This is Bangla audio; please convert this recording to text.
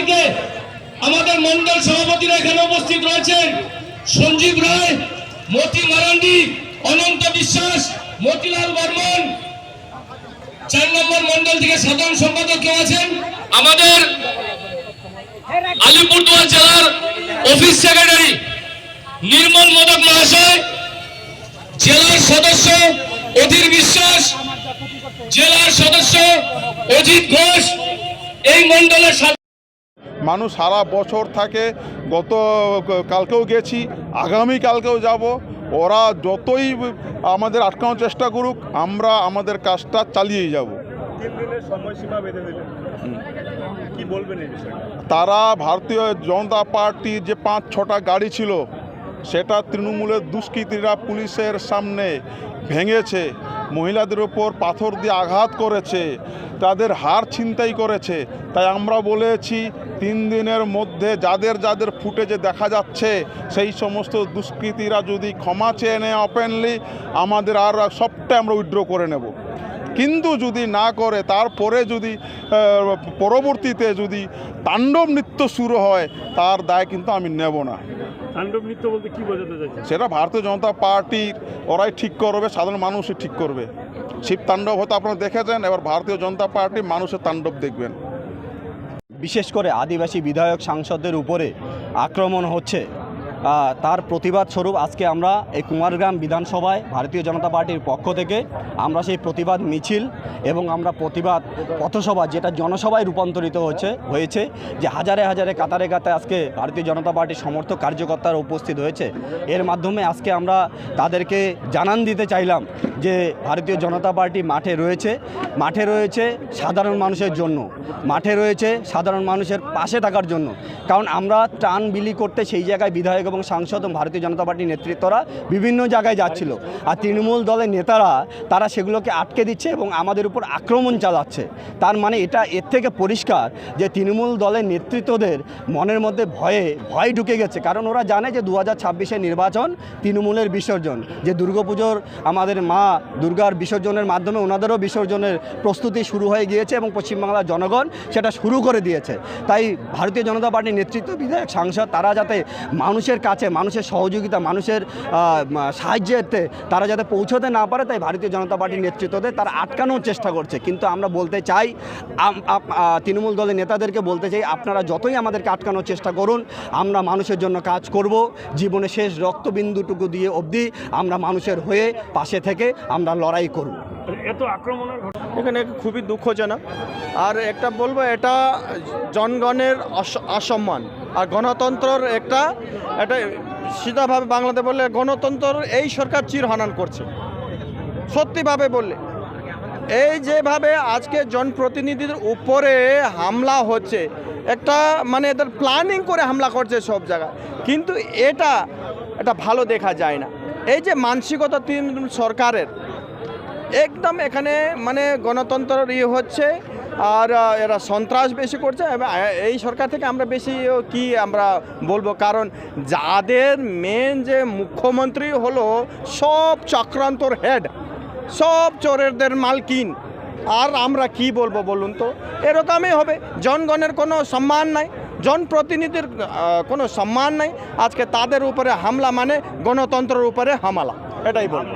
থেকে আমাদের মন্ডল সভাপতিরা এখানে উপস্থিত রয়েছেন। সঞ্জীব রায়, মতি মারান্ডি, অনন্ত বিশ্বাস, মতিলাল বর্মন। চার নম্বর মন্ডল থেকে সাধারণ সম্পাদক কেউ আছেন? আমাদের আলিপুরদুয়ার জেলার অফিস সেক্রেটারি নির্মল মোদক মহাশয়, জেলার সদস্য অধীর বিশ্বাস, জেলার সদস্য অজিত ঘোষ। এই মন্ডলের মানুষ সারা বছর থাকে গত কালকেও গেছি আগামী কালকেও যাব। ওরা যতই আমাদের আটকানোর চেষ্টা করুক আমরা আমাদের কাজটা চালিয়ে যাব। তারা ভারতীয় জনতা পার্টির যে পাঁচ ছটা গাড়ি ছিল সেটা তৃণমূলের দুষ্কৃতীরা পুলিশের সামনে ভেঙেছে, মহিলাদের ওপর পাথর দিয়ে আঘাত করেছে, তাদের হার ছিনতাই করেছে। তাই আমরা বলেছি, তিন দিনের মধ্যে যাদের যাদের ফুটেজে দেখা যাচ্ছে, সেই সমস্ত দুষ্কৃতীরা যদি ক্ষমা চেয়ে নেয় ওপেনলি আমাদের আর সবটা আমরা উইথড্র করে নেব। কিন্তু যদি না করে, তারপরে যদি পরবর্তীতে যদি তাণ্ডব নৃত্য শুরু হয়, তার দায় কিন্তু আমি নেব না। তাণ্ডব নৃত্য বলতে কি বোঝাতে চাইছেন? সেটা ভারতীয় জনতা পার্টির ওরাই ঠিক করবে সাধারণ মানুষই ঠিক করবে। শিব তাণ্ডব হয়তো আপনারা দেখেছেন এবার ভারতীয় জনতা পার্টি মানুষের তাণ্ডব দেখবেন। বিশেষ করে আদিবাসী বিধায়ক সাংসদদের উপরে আক্রমণ হচ্ছে। তার প্রতিবাদ স্বরূপ আজকে আমরা এই কুমারগ্রাম বিধানসভায় ভারতীয় জনতা পার্টির পক্ষ থেকে আমরা সেই প্রতিবাদ মিছিল এবং আমরা প্রতিবাদ পথসভা যেটা জনসভায় রূপান্তরিত হচ্ছে, হয়েছে, যে হাজারে হাজারে কাতারে কাতারে আজকে ভারতীয় জনতা পার্টির সমর্থক কার্যকর্তারা উপস্থিত হয়েছে। এর মাধ্যমে আজকে আমরা তাদেরকে জানান দিতে চাইলাম যে ভারতীয় জনতা পার্টি মাঠে রয়েছে মাঠে রয়েছে সাধারণ মানুষের জন্য, মাঠে রয়েছে সাধারণ মানুষের পাশে থাকার জন্য। কারণ আমরা ত্রাণ বিলি করতে সেই জায়গায় বিধায়ক এবং সাংসদ এবং ভারতীয় জনতা পার্টির নেতৃত্বরা বিভিন্ন জায়গায় যাচ্ছিল। আর তৃণমূল দলের নেতারা, তারা সেগুলোকে আটকে দিচ্ছে এবং আমাদের উপর আক্রমণ চালাচ্ছে। তার মানে এটা এর থেকে পরিষ্কার যে তৃণমূল দলের নেতৃত্বদের মনের মধ্যে ভয়ে, ভয় ঢুকে গেছে। কারণ ওরা জানে যে দু হাজার নির্বাচন তৃণমূলের বিসর্জন। যে দুর্গাপুজোর আমাদের মা দুর্গার বিসর্জনের মাধ্যমে ওনাদেরও বিসর্জনের প্রস্তুতি শুরু হয়ে গিয়েছে এবং পশ্চিমবাংলার জনগণ সেটা শুরু করে দিয়েছে। তাই ভারতীয় জনতা পার্টির নেতৃত্ব বিধায়ক সাংসদ, তারা যাতে মানুষের কাছে মানুষের সহযোগিতা মানুষের সাহায্যেতে তারা যাতে পৌঁছতে না পারে তাই ভারতীয় জনতা পার্টির নেতৃত্বতে তারা আটকানোর চেষ্টা করছে। কিন্তু আমরা বলতে চাই তৃণমূল দলের নেতাদেরকে বলতে চাই আপনারা যতই আমাদেরকে আটকানোর চেষ্টা করুন আমরা মানুষের জন্য কাজ করব। জীবনে শেষ রক্তবিন্দুটুকু দিয়ে অবধি আমরা মানুষের হয়ে পাশে থেকে আমরা লড়াই করব। এত আক্রমণের ঘটনা? এখানে খুবই দুঃখজনক। আর একটা বলব এটা জনগণের অসম্মান। আর গণতন্ত্রর একটা এটা সিধাভাবে বাংলাতে বললে গণতন্ত্র এই সরকার চিরহনন করছে। সত্যিভাবে বললে। এই যেভাবে আজকে জনপ্রতিনিধিদের উপরে হামলা হচ্ছে, একটা মানে এদের প্ল্যানিং করে হামলা করছে সব জায়গায়। কিন্তু এটা এটা ভালো দেখা যায় না। এই যে মানসিকতা তিন সরকারের, একদম এখানে মানে গণতন্ত্রের ইয়ে হচ্ছে আর এরা সন্ত্রাস বেশি করছে এই সরকার থেকে আমরা বেশি কি আমরা বলব? কারণ যাদের মেন যে মুখ্যমন্ত্রী হলো, সব চক্রান্তর হেড সব চোরেরদের মালকিন। আর আমরা কি বলব বলুন তো? এরকমই হবে। জনগণের কোনো সম্মান নাই, জনপ্রতিনিধির কোনো সম্মান নাই। আজকে তাদের উপরে হামলা মানে গণতন্ত্রের উপরে হামলা। এটাই বলব।